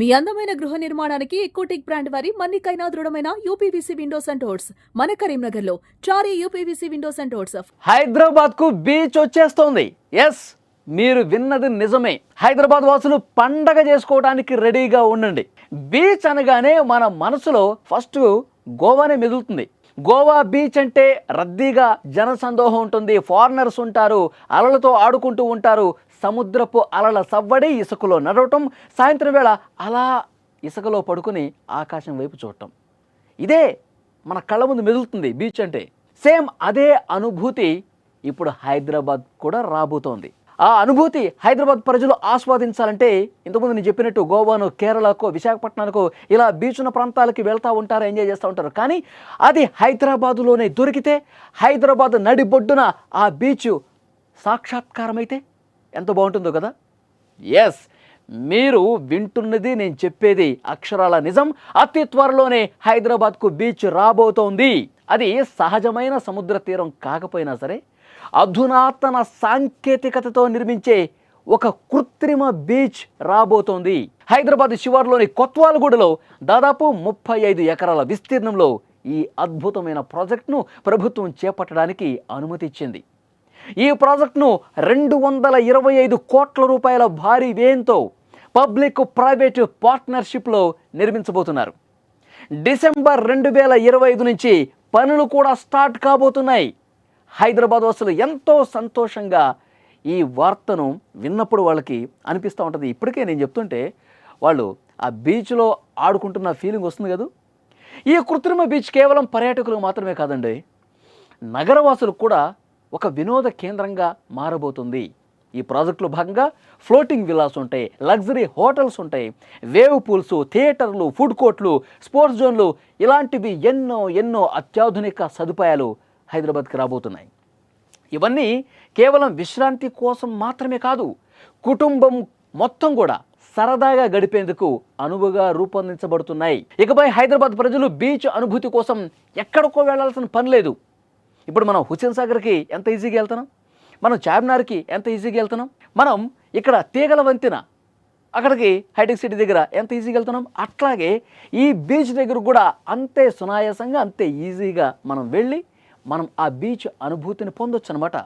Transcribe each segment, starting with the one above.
మీ అందమైన గృహ నిర్మాణానికి ఎకోటిక్ బ్రాండ్ వారి మన్నికైనా దృఢమైన యూపీవీసీ విండోస్ అండ్ డోర్స్ మన కరీంనగర్లో Chari UPVC windows and doors హైదరాబాద్కు బీచ్ వచ్చేస్తోంది. ఎస్ మీరు విన్నది నిజమే. హైదరాబాద్ వాసులు పండగ చేసుకోవడానికి రెడీగా ఉండండి. బీచ్ అనగానే మన మనసులో ఫస్ట్ గోవానే మెదులుతుంది. గోవా బీచ్ అంటే రద్దీగా జనసందోహం ఉంటుంది. ఫారినర్స్ ఉంటారు అలలతో ఆడుకుంటూ ఉంటారు. సముద్రపు అలల సవ్వడి ఇసుకలో నడవటం సాయంత్రం వేళ అలా ఇసుకలో పడుకుని ఆకాశం వైపు చూడటం. ఇదే మన కళ్ళ ముందు మెదులుతుంది బీచ్ అంటే. సేమ్ అదే అనుభూతి ఇప్పుడు హైదరాబాద్ కూడా రాబోతోంది. ఆ అనుభూతి హైదరాబాద్ ప్రజలు ఆస్వాదించాలంటే ఇంతకుముందు నేను చెప్పినట్టు గోవాను కేరళకు విశాఖపట్నానికి ఇలా బీచ్ ఉన్న ప్రాంతాలకి వెళ్తూ ఉంటారు ఎంజాయ్ చేస్తూ ఉంటారు. కానీ అది హైదరాబాదులోనే దొరికితే హైదరాబాద్ నడిబొడ్డున ఆ బీచ్ సాక్షాత్కారమైతే ఎంత బాగుంటుందో కదా? ఎస్ మీరు వింటున్నది నేను చెప్పేది అక్షరాల నిజం. అతి త్వరలోనే హైదరాబాద్కు బీచ్ రాబోతోంది. అది సహజమైన సముద్ర తీరం కాకపోయినా సరే అధునాతన సాంకేతికతతో నిర్మించే ఒక కృత్రిమ బీచ్ రాబోతోంది. హైదరాబాద్ శివార్లోని కొత్వాలగూడలో దాదాపు ముప్పై ఐదు ఎకరాల విస్తీర్ణంలో ఈ అద్భుతమైన ప్రాజెక్టును ప్రభుత్వం చేపట్టడానికి అనుమతి ఇచ్చింది. ఈ ప్రాజెక్టును రెండు వందల ఇరవై ఐదు కోట్ల రూపాయల భారీ వ్యయంతో పబ్లిక్ ప్రైవేట్ పార్ట్నర్షిప్లో నిర్మించబోతున్నారు. డిసెంబర్ రెండు వేల ఇరవై ఐదు నుంచి పనులు కూడా స్టార్ట్ కాబోతున్నాయి. హైదరాబాద్ వాసులు ఎంతో సంతోషంగా ఈ వార్తను విన్నప్పుడు వాళ్ళకి అనిపిస్తూ ఉంటుంది. ఇప్పటికే నేను చెప్తుంటే వాళ్ళు ఆ బీచ్లో ఆడుకుంటున్న ఫీలింగ్ వస్తుంది కదా? ఈ కృత్రిమ బీచ్ కేవలం పర్యాటకులు మాత్రమే కాదండి నగరవాసులకు కూడా ఒక వినోద కేంద్రంగా మారబోతుంది. ఈ ప్రాజెక్టులో భాగంగా ఫ్లోటింగ్ విలాస్ ఉంటాయి లగ్జరీ హోటల్స్ ఉంటాయి వేవ్ పూల్స్ థియేటర్లు ఫుడ్ కోర్ట్లు స్పోర్ట్స్ జోన్లు ఇలాంటివి ఎన్నో ఎన్నో అత్యాధునిక సదుపాయాలు హైదరాబాద్కి రాబోతున్నాయి. ఇవన్నీ కేవలం విశ్రాంతి కోసం మాత్రమే కాదు కుటుంబం మొత్తం కూడా సరదాగా గడిపేందుకు అనువుగా రూపొందించబడుతున్నాయి. ఇకపై హైదరాబాద్ ప్రజలు బీచ్ అనుభూతి కోసం ఎక్కడికో వెళ్ళాల్సిన పని లేదు. ఇప్పుడు మనం హుసేన్ సాగర్కి ఎంత ఈజీగా వెళ్తున్నాం? మనం చార్మినార్కి ఎంత ఈజీగా వెళ్తున్నాం? మనం ఇక్కడ తీగల వంతెన అక్కడికి హైటెక్ సిటీ దగ్గర ఎంత ఈజీగా వెళ్తున్నాం? అట్లాగే ఈ బీచ్ దగ్గర కూడా అంతే సునాయాసంగా అంతే ఈజీగా మనం వెళ్ళి మనం ఆ బీచ్ అనుభూతిని పొందొచ్చు అనమాట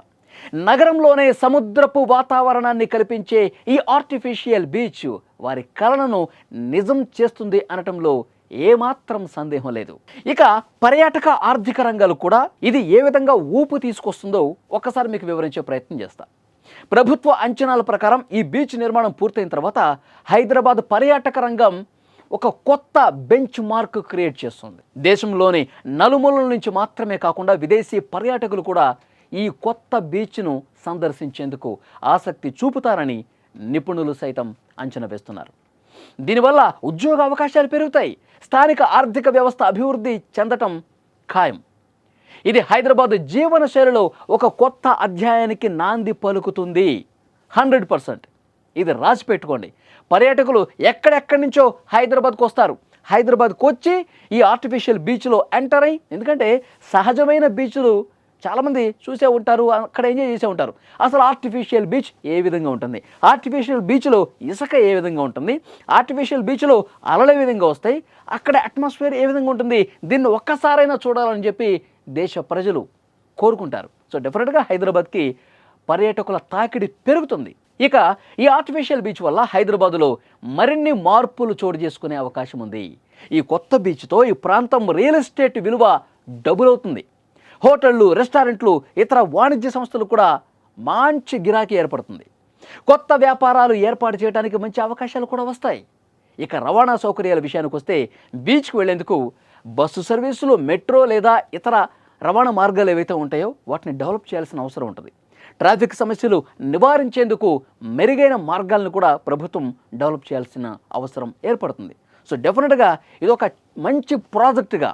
నగరంలోనే సముద్రపు వాతావరణాన్ని కల్పించే ఈ ఆర్టిఫిషియల్ బీచ్ వారి కళలను నిజం చేస్తుంది అనటంలో ఏమాత్రం సందేహం లేదు. ఇక పర్యాటక ఆర్థిక రంగాలు కూడా ఇది ఏ విధంగా ఊపు తీసుకొస్తుందో ఒక్కసారి మీకు వివరించే ప్రయత్నం చేస్తా. ప్రభుత్వ అంచనాల ప్రకారం ఈ బీచ్ నిర్మాణం పూర్తయిన తర్వాత హైదరాబాద్ పర్యాటక రంగం ఒక కొత్త బెంచ్ మార్క్ క్రియేట్ చేస్తుంది. దేశంలోని నలుమూలల నుంచి మాత్రమే కాకుండా విదేశీ పర్యాటకులు కూడా ఈ కొత్త బీచ్ను సందర్శించేందుకు ఆసక్తి చూపుతారని నిపుణులు సైతం అంచనా వేస్తున్నారు. దీనివల్ల ఉద్యోగ అవకాశాలు పెరుగుతాయి. స్థానిక ఆర్థిక వ్యవస్థ అభివృద్ధి చెందటం ఖాయం. ఇది హైదరాబాద్ జీవన శైలిలో ఒక కొత్త అధ్యాయానికి నాంది పలుకుతుంది. Hundred percent. ఇది రాసి పెట్టుకోండి. పర్యాటకులు ఎక్కడెక్కడి నుంచో హైదరాబాద్కు వస్తారు. హైదరాబాద్కు వచ్చి ఈ ఆర్టిఫిషియల్ బీచ్లో ఎంటర్ అయ్యి ఎందుకంటే సహజమైన బీచ్లు చాలామంది చూసే ఉంటారు అక్కడ ఎంజాయ్ చేసే ఉంటారు. అసలు ఆర్టిఫిషియల్ బీచ్ ఏ విధంగా ఉంటుంది? ఆర్టిఫిషియల్ బీచ్లో ఇసుక ఏ విధంగా ఉంటుంది? ఆర్టిఫిషియల్ బీచ్లో అలలు ఏ విధంగా వస్తాయి? అక్కడ అట్మాస్ఫియర్ ఏ విధంగా ఉంటుంది? దీన్ని ఒక్కసారైనా చూడాలని చెప్పి దేశ ప్రజలు కోరుకుంటారు. సో డెఫినెట్గా హైదరాబాద్కి పర్యాటకుల తాకిడి పెరుగుతుంది. ఇక ఈ ఆర్టిఫిషియల్ బీచ్ వల్ల హైదరాబాదులో మరిన్ని మార్పులు చోటు చేసుకునే అవకాశం ఉంది. ఈ కొత్త బీచ్తో ఈ ప్రాంతం రియల్ ఎస్టేట్ విలువ డబుల్ అవుతుంది. హోటళ్ళు రెస్టారెంట్లు ఇతర వాణిజ్య సంస్థలు కూడా మంచి గిరాకీ ఏర్పడుతుంది. కొత్త వ్యాపారాలు ఏర్పాటు చేయడానికి మంచి అవకాశాలు కూడా వస్తాయి. ఇక రవాణా సౌకర్యాల విషయానికి వస్తే బీచ్కి వెళ్ళేందుకు బస్సు సర్వీసులు మెట్రో లేదా ఇతర రవాణా మార్గాలు ఏవైతే ఉంటాయో వాటిని డెవలప్ చేయాల్సిన అవసరం ఉంటుంది. ట్రాఫిక్ సమస్యలు నివారించేందుకు మెరుగైన మార్గాలను కూడా ప్రభుత్వం డెవలప్ చేయాల్సిన అవసరం ఏర్పడుతుంది. సో డెఫినెట్గా ఇది ఒక మంచి ప్రాజెక్టుగా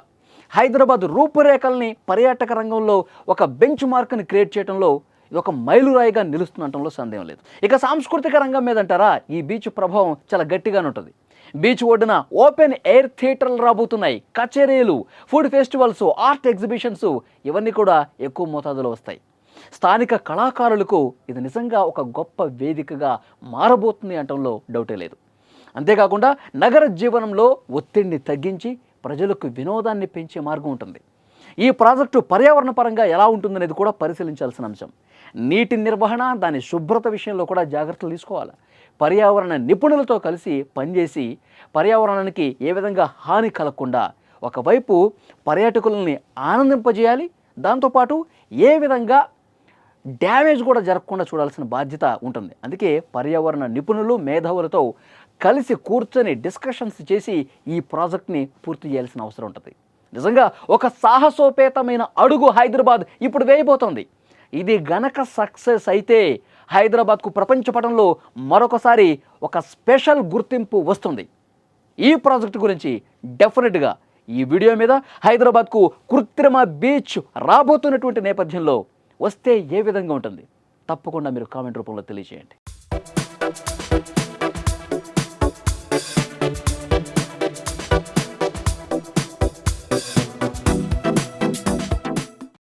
హైదరాబాద్ రూపురేఖల్ని పర్యాటక రంగంలో ఒక బెంచ్ మార్క్ని క్రియేట్ చేయడంలో ఇది ఒక మైలురాయిగా నిలుస్తుండటంలో సందేహం లేదు. ఇక సాంస్కృతిక రంగం మీద అంటారా ఈ బీచ్ ప్రభావం చాలా గట్టిగానే ఉంటుంది. బీచ్ ఒడ్డున ఓపెన్ ఎయిర్ థియేటర్లు రాబోతున్నాయి. కచేరీలు ఫుడ్ ఫెస్టివల్స్ ఆర్ట్ ఎగ్జిబిషన్స్ ఇవన్నీ కూడా ఎక్కువ మోతాదులో వస్తాయి. స్థానిక కళాకారులకు ఇది నిజంగా ఒక గొప్ప వేదికగా మారబోతుంది అంటంలో డౌటే లేదు. అంతేకాకుండా నగర జీవనంలో ఒత్తిడిని తగ్గించి ప్రజలకు వినోదాన్ని పెంచే మార్గం ఉంటుంది. ఈ ప్రాజెక్టు పర్యావరణ పరంగా ఎలా ఉంటుందనేది కూడా పరిశీలించాల్సిన అంశం. నీటి నిర్వహణ దాని శుభ్రత విషయంలో కూడా జాగ్రత్తలు తీసుకోవాలి. పర్యావరణ నిపుణులతో కలిసి పనిచేసి పర్యావరణానికి ఏ విధంగా హాని కలగకుండా ఒకవైపు పర్యాటకులని ఆనందింపజేయాలి దాంతోపాటు ఏ విధంగా డ్యామేజ్ కూడా జరగకుండా చూడాల్సిన బాధ్యత ఉంటుంది. అందుకే పర్యావరణ నిపుణులు మేధావులతో కలిసి కూర్చొని డిస్కషన్స్ చేసి ఈ ప్రాజెక్ట్ని పూర్తి చేయాల్సిన అవసరం ఉంటుంది. నిజంగా ఒక సాహసోపేతమైన అడుగు హైదరాబాద్ ఇప్పుడు వేయబోతోంది. ఇది గనక సక్సెస్ అయితే హైదరాబాద్కు ప్రపంచ పటంలో మరొకసారి ఒక స్పెషల్ గుర్తింపు వస్తుంది. ఈ ప్రాజెక్ట్ గురించి డెఫినెట్గా ఈ వీడియో మీద హైదరాబాద్కు కృత్రిమ బీచ్ రాబోతున్నటువంటి నేపథ్యంలో వస్తే ఏ విధంగా ఉంటుంది? తప్పకుండా మీరు కామెంట్ రూపంలో తెలియజేయండి.